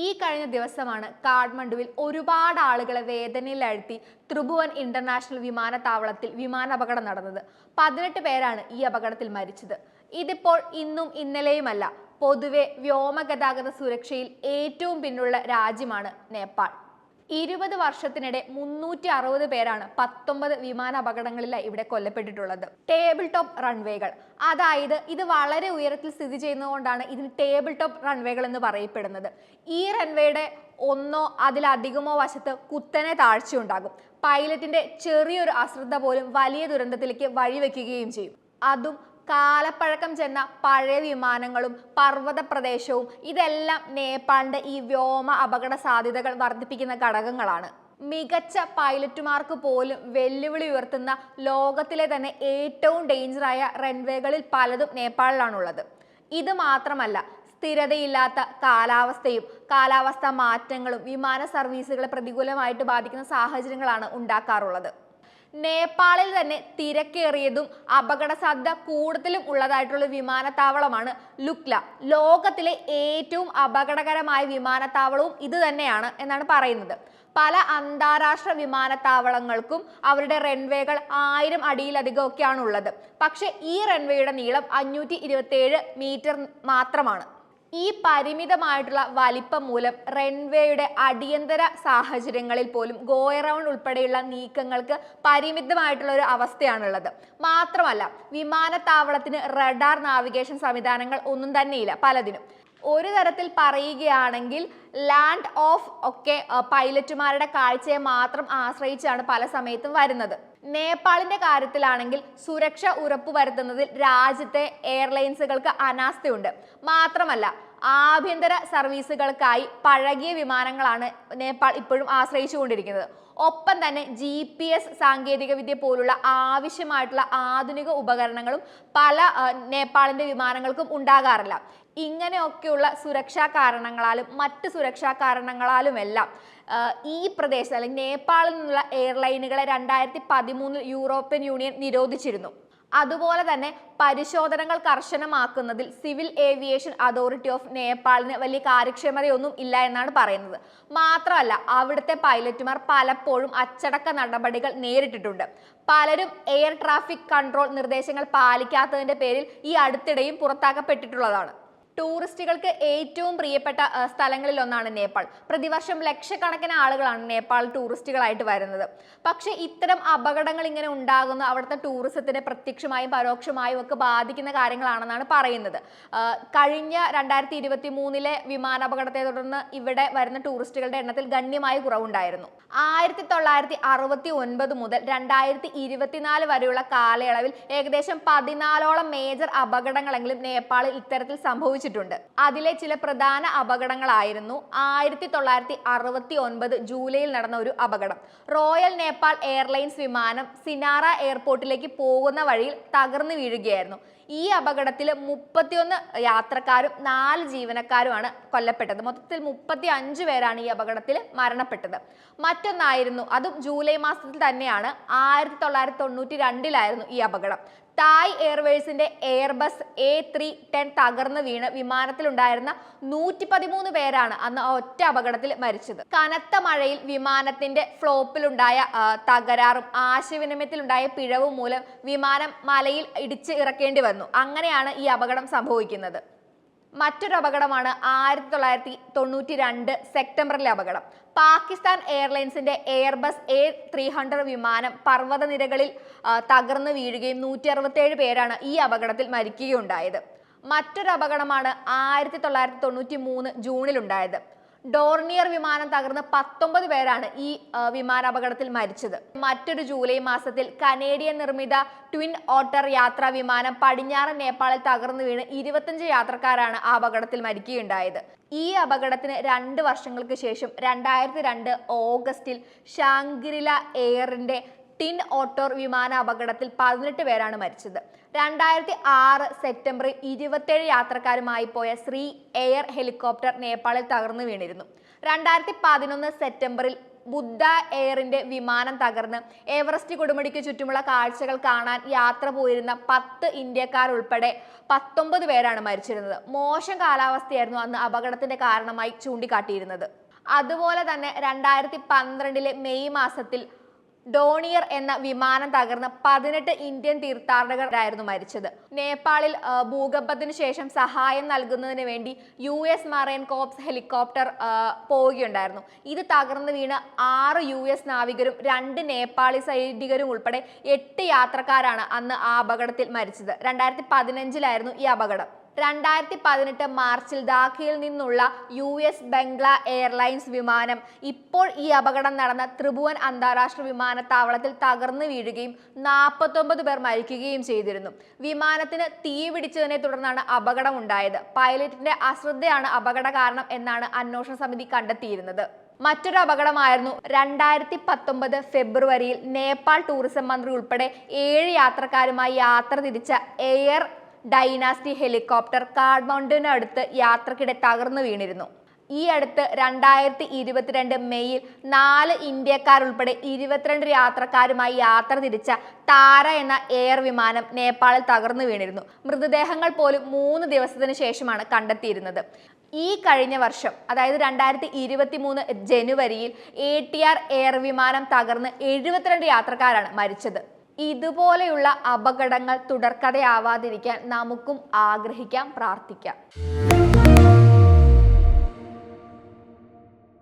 ഈ കഴിഞ്ഞ ദിവസമാണ് കാഠ്മണ്ഡുവിൽ ഒരുപാട് ആളുകളെ വേദനയിലഴ്ത്തി ത്രിഭുവൻ ഇന്റർനാഷണൽ വിമാനത്താവളത്തിൽ വിമാനാപകടം നടന്നത്. പതിനെട്ട് പേരാണ് ഈ അപകടത്തിൽ മരിച്ചത്. ഇതിപ്പോൾ ഇന്നും ഇന്നലെയുമല്ല. പൊതുവെ വ്യോമഗതാഗത സുരക്ഷയിൽ ഏറ്റവും പിന്നുള്ള രാജ്യമാണ് നേപ്പാൾ. ഇരുപത് വർഷത്തിനിടെ മുന്നൂറ്റി അറുപത് പേരാണ് പത്തൊമ്പത് വിമാന അപകടങ്ങളിലായി ഇവിടെ കൊല്ലപ്പെട്ടിട്ടുള്ളത്. Table top റൺവേകൾ. അതായത് ഇത് വളരെ ഉയരത്തിൽ സ്ഥിതി ചെയ്യുന്നതുകൊണ്ടാണ് ഇതിന് ടേബിൾ ടോപ്പ് റൺവേകൾ എന്ന് പറയപ്പെടുന്നത്. ഈ റൺവേയുടെ ഒന്നോ അതിലധികമോ വശത്ത് കുത്തനെ താഴ്ചയുണ്ടാകും. പൈലറ്റിന്റെ ചെറിയൊരു അശ്രദ്ധ പോലും വലിയ ദുരന്തത്തിലേക്ക് വഴിവെക്കുകയും ചെയ്യും. അതും കാലപ്പഴക്കം ചെന്ന പഴയ വിമാനങ്ങളും പർവത പ്രദേശവും ഇതെല്ലാം നേപ്പാളിന്റെ ഈ വ്യോമ അപകട സാധ്യതകൾ വർദ്ധിപ്പിക്കുന്ന ഘടകങ്ങളാണ്. മികച്ച പൈലറ്റുമാർക്ക് പോലും വെല്ലുവിളി ഉയർത്തുന്ന ലോകത്തിലെ തന്നെ ഏറ്റവും ഡേഞ്ചറായ റൺവേകളിൽ പലതും നേപ്പാളിലാണുള്ളത്. ഇത് മാത്രമല്ല സ്ഥിരതയില്ലാത്ത കാലാവസ്ഥയും കാലാവസ്ഥാ മാറ്റങ്ങളും വിമാന സർവീസുകളെ പ്രതികൂലമായിട്ട് ബാധിക്കുന്ന സാഹചര്യങ്ങളാണ് ഉണ്ടാക്കാറുള്ളത്. നേപ്പാളിൽ തന്നെ തിരക്കേറിയതും അപകട സാധ്യത കൂടുതലും ഉള്ളതായിട്ടുള്ള വിമാനത്താവളമാണ് ലുക്ല. ലോകത്തിലെ ഏറ്റവും അപകടകരമായ വിമാനത്താവളവും ഇത് തന്നെയാണ് എന്നാണ് പറയുന്നത്. പല അന്താരാഷ്ട്ര വിമാനത്താവളങ്ങൾക്കും അവരുടെ റൺവേകൾ ആയിരം അടിയിലധികം ഒക്കെയാണ് ഉള്ളത് പക്ഷേ ഈ റൺവേയുടെ നീളം അഞ്ഞൂറ്റി മീറ്റർ മാത്രമാണ്. ഈ പരിമിതമായിട്ടുള്ള വലിപ്പം മൂലം റൺവേയുടെ അടിയന്തര സാഹചര്യങ്ങളിൽ പോലും ഗോ എറൗണ്ട് ഉൾപ്പെടെയുള്ള നീക്കങ്ങൾക്ക് പരിമിതമായിട്ടുള്ള ഒരു അവസ്ഥയാണുള്ളത്. മാത്രമല്ല വിമാനത്താവളത്തിന് റഡാർ നാവിഗേഷൻ സംവിധാനങ്ങൾ ഒന്നും തന്നെയില്ല പലതിനും. ഒരു തരത്തിൽ പറയുകയാണെങ്കിൽ ലാൻഡ് ഓഫ് ഒക്കെ പൈലറ്റുമാരുടെ കാഴ്ചയെ മാത്രം ആശ്രയിച്ചാണ് പല സമയത്തും വരുന്നത്. നേപ്പാളിന്റെ കാര്യത്തിലാണെങ്കിൽ സുരക്ഷ ഉറപ്പുവരുത്തുന്നതിൽ രാജ്യത്തെ എയർലൈൻസുകൾക്ക് അനാസ്ഥയുണ്ട്. മാത്രമല്ല ആഭ്യന്തര സർവീസുകൾക്കായി പഴകിയ വിമാനങ്ങളാണ് നേപ്പാൾ ഇപ്പോഴും ആശ്രയിച്ചുകൊണ്ടിരിക്കുന്നത്. ഒപ്പം തന്നെ ജി പി എസ് സാങ്കേതികവിദ്യ പോലുള്ള ആവശ്യമായിട്ടുള്ള ആധുനിക ഉപകരണങ്ങളും പല നേപ്പാളിന്റെ വിമാനങ്ങൾക്കും ഉണ്ടാകാറില്ല. ഇങ്ങനെയൊക്കെയുള്ള സുരക്ഷാ കാരണങ്ങളാലും മറ്റ് സുരക്ഷാ കാരണങ്ങളാലുമെല്ലാം ഈ പ്രദേശത്ത് അല്ലെങ്കിൽ നേപ്പാളിൽ നിന്നുള്ള എയർലൈനുകളെ രണ്ടായിരത്തി പതിമൂന്നിൽ യൂറോപ്യൻ യൂണിയൻ നിരോധിച്ചിരുന്നു. അതുപോലെ തന്നെ പരിശോധനകൾ കർശനമാക്കുന്നതിൽ സിവിൽ ഏവിയേഷൻ അതോറിറ്റി ഓഫ് നേപ്പാളിന് വലിയ കാര്യക്ഷമതയൊന്നും ഇല്ല എന്നാണ് പറയുന്നത്. മാത്രമല്ല അവിടുത്തെ പൈലറ്റുമാർ പലപ്പോഴും അച്ചടക്ക നടപടികൾ നേരിട്ടിട്ടുണ്ട്. പലരും എയർ ട്രാഫിക് കൺട്രോൾ നിർദ്ദേശങ്ങൾ പാലിക്കാത്തതിന്റെ പേരിൽ ഈ അടുത്തിടെയും പുറത്താക്കപ്പെട്ടിട്ടുള്ളതാണ്. ടൂറിസ്റ്റുകൾക്ക് ഏറ്റവും പ്രിയപ്പെട്ട സ്ഥലങ്ങളിൽ ഒന്നാണ് നേപ്പാൾ. പ്രതിവർഷം ലക്ഷക്കണക്കിന് ആളുകളാണ് നേപ്പാൾ ടൂറിസ്റ്റുകളായിട്ട് വരുന്നത്. പക്ഷേ ഇത്തരം അപകടങ്ങൾ ഇങ്ങനെ ഉണ്ടാകുന്ന അവിടുത്തെ ടൂറിസത്തിനെ പ്രത്യക്ഷമായും പരോക്ഷമായും ഒക്കെ ബാധിക്കുന്ന കാര്യങ്ങളാണെന്നാണ് പറയുന്നത്. കഴിഞ്ഞ രണ്ടായിരത്തി ഇരുപത്തി മൂന്നിലെ വിമാനാപകടത്തെ തുടർന്ന് ഇവിടെ വരുന്ന ടൂറിസ്റ്റുകളുടെ എണ്ണത്തിൽ ഗണ്യമായ കുറവുണ്ടായിരുന്നു. ആയിരത്തി തൊള്ളായിരത്തി അറുപത്തി ഒൻപത് മുതൽ രണ്ടായിരത്തി ഇരുപത്തിനാല് വരെയുള്ള കാലയളവിൽ ഏകദേശം പതിനാലോളം മേജർ അപകടങ്ങളെങ്കിലും നേപ്പാളിൽ ഇത്തരത്തിൽ സംഭവിച്ചിട്ടുണ്ട് അതിലെ ചില പ്രധാന അപകടങ്ങളായിരുന്നു ആയിരത്തി തൊള്ളായിരത്തി അറുപത്തി ഒൻപത് ജൂലൈയിൽ നടന്ന ഒരു അപകടം. റോയൽ നേപ്പാൾ എയർലൈൻസ് വിമാനം സിനാറ എയർപോർട്ടിലേക്ക് പോകുന്ന വഴിയിൽ തകർന്നു വീഴുകയായിരുന്നു. ഈ അപകടത്തിൽ മുപ്പത്തിയൊന്ന് യാത്രക്കാരും നാല് ജീവനക്കാരുമാണ് കൊല്ലപ്പെട്ടത്. മൊത്തത്തിൽ മുപ്പത്തി അഞ്ച് പേരാണ് ഈ അപകടത്തിൽ മരണപ്പെട്ടത്. മറ്റൊന്നായിരുന്നു അതും ജൂലൈ മാസത്തിൽ തന്നെയാണ് ആയിരത്തി തൊള്ളായിരത്തി തൊണ്ണൂറ്റി രണ്ടിലായിരുന്നു ഈ അപകടം. തായ് എയർവേസിന്റെ എയർബസ് എ ത്രീ ടെൻ തകർന്നു വീണ് വിമാനത്തിലുണ്ടായിരുന്ന നൂറ്റി പതിമൂന്ന് പേരാണ് അന്ന് ഒറ്റ അപകടത്തിൽ മരിച്ചത്. കനത്ത മഴയിൽ വിമാനത്തിന്റെ ഫ്ലോപ്പിലുണ്ടായ തകരാറും ആശയവിനിമയത്തിലുണ്ടായ പിഴവും മൂലം വിമാനം മലയിൽ ഇടിച്ച് ഇറക്കേണ്ടി വന്നു. അങ്ങനെയാണ് ഈ അപകടം സംഭവിക്കുന്നത്. മറ്റൊരു അപകടമാണ് ആയിരത്തി തൊള്ളായിരത്തി തൊണ്ണൂറ്റി രണ്ട് സെപ്റ്റംബറിലെ അപകടം. പാകിസ്ഥാൻ എയർലൈൻസിന്റെ എയർബസ് എ ത്രീ ഹൺഡ്രഡ് വിമാനം പർവതനിരകളിൽ നിരകളിൽ തകർന്നു വീഴുകയും നൂറ്റി അറുപത്തേഴ് പേരാണ് ഈ അപകടത്തിൽ മരിക്കുകയുണ്ടായത്. മറ്റൊരു അപകടമാണ് ആയിരത്തി തൊള്ളായിരത്തി തൊണ്ണൂറ്റി മൂന്ന് ജൂണിൽ ഉണ്ടായത് ഡോർണിയർ വിമാനം തകർന്ന് പത്തൊമ്പത് പേരാണ് ഈ വിമാനാപകടത്തിൽ മരിച്ചത്. മറ്റൊരു ജൂലൈ മാസത്തിൽ കനേഡിയൻ നിർമ്മിത ട്വിൻ ഓട്ടർ യാത്രാ വിമാനം പടിഞ്ഞാറൻ നേപ്പാളിൽ തകർന്നു വീണ് ഇരുപത്തഞ്ച് യാത്രക്കാരാണ് ആ അപകടത്തിൽ മരിക്കുകയുണ്ടായത്. ഈ അപകടത്തിന് രണ്ട് വർഷങ്ങൾക്ക് ശേഷം രണ്ടായിരത്തി രണ്ട് ഓഗസ്റ്റിൽ ഷാങ്ക്രില എയറിന്റെ ടിൻ ഓട്ടോർ വിമാന അപകടത്തിൽ പതിനെട്ട് പേരാണ് മരിച്ചത്. രണ്ടായിരത്തി ആറ് സെപ്റ്റംബറിൽ ഇരുപത്തേഴ് യാത്രക്കാരുമായി പോയ ശ്രീ എയർ ഹെലികോപ്റ്റർ നേപ്പാളിൽ തകർന്നു വീണിരുന്നു. രണ്ടായിരത്തി പതിനൊന്ന് സെപ്റ്റംബറിൽ ബുദ്ധ എയറിന്റെ വിമാനം തകർന്ന് എവറസ്റ്റ് കൊടുമുടിക്ക് ചുറ്റുമുള്ള കാഴ്ചകൾ കാണാൻ യാത്ര പോയിരുന്ന പത്ത് ഇന്ത്യക്കാർ ഉൾപ്പെടെ പത്തൊമ്പത് പേരാണ് മരിച്ചിരുന്നത്. മോശം കാലാവസ്ഥയായിരുന്നു അന്ന് അപകടത്തിന്റെ കാരണമായി ചൂണ്ടിക്കാട്ടിയിരുന്നത്. അതുപോലെ തന്നെ രണ്ടായിരത്തി പന്ത്രണ്ടിലെ മെയ് മാസത്തിൽ ഡോണിയർ എന്ന വിമാനം തകർന്ന് പതിനെട്ട് ഇന്ത്യൻ തീർത്ഥാടകരായിരുന്നു മരിച്ചത്. നേപ്പാളിൽ ഭൂകമ്പത്തിനു ശേഷം സഹായം നൽകുന്നതിന് വേണ്ടി U S marine corps helicopter പോവുകയുണ്ടായിരുന്നു. ഇത് തകർന്ന് വീണ് ആറ് യു എസ് നാവികരും രണ്ട് നേപ്പാളി സൈനികരും ഉൾപ്പെടെ എട്ട് യാത്രക്കാരാണ് അന്ന് ആ അപകടത്തിൽ മരിച്ചത്. രണ്ടായിരത്തി പതിനഞ്ചിലായിരുന്നു ഈ അപകടം. രണ്ടായിരത്തി പതിനെട്ട് മാർച്ചിൽ ധാക്കയിൽ നിന്നുള്ള യു എസ് ബംഗ്ല എയർലൈൻസ് വിമാനം ഇപ്പോൾ ഈ അപകടം നടന്ന ത്രിഭുവൻ അന്താരാഷ്ട്ര വിമാനത്താവളത്തിൽ തകർന്നു വീഴുകയും നാൽപ്പത്തൊമ്പത് പേർ മരിക്കുകയും ചെയ്തിരുന്നു. വിമാനത്തിന് തീ പിടിച്ചതിനെ തുടർന്നാണ് അപകടം ഉണ്ടായത്. പൈലറ്റിന്റെ അശ്രദ്ധയാണ് അപകട കാരണം എന്നാണ് അന്വേഷണ സമിതി കണ്ടെത്തിയിരുന്നത്. മറ്റൊരു അപകടമായിരുന്നു രണ്ടായിരത്തി പത്തൊമ്പത് ഫെബ്രുവരിയിൽ നേപ്പാൾ ടൂറിസം മന്ത്രി ഉൾപ്പെടെ ഏഴ് യാത്രക്കാരുമായി യാത്ര തിരിച്ച എയർ ഡൈനാസ്റ്റി ഹെലികോപ്റ്റർ കാഠ്മണ്ഡുവിനടുത്ത് യാത്രക്കിടെ തകർന്നു വീണിരുന്നു. ഈ അടുത്ത് രണ്ടായിരത്തി ഇരുപത്തിരണ്ട് മെയ്യിൽ നാല് ഇന്ത്യക്കാരുൾപ്പെടെ ഇരുപത്തിരണ്ട് യാത്രക്കാരുമായി യാത്ര തിരിച്ച താര എന്ന എയർ വിമാനം നേപ്പാളിൽ തകർന്നു വീണിരുന്നു. മൃതദേഹങ്ങൾ പോലും മൂന്ന് ദിവസത്തിന് ശേഷമാണ് കണ്ടെത്തിയിരുന്നത്. ഈ കഴിഞ്ഞ വർഷം അതായത് രണ്ടായിരത്തി ഇരുപത്തി മൂന്ന് ജനുവരിയിൽ എ ടി ആർ എയർ വിമാനം തകർന്ന് എഴുപത്തിരണ്ട് യാത്രക്കാരാണ് മരിച്ചത്. ഇതുപോലെയുള്ള അപകടങ്ങൾ തുടർക്കഥയാവാതിരിക്കാൻ നമുക്കും ആഗ്രഹിക്കാം പ്രാർത്ഥിക്കാം.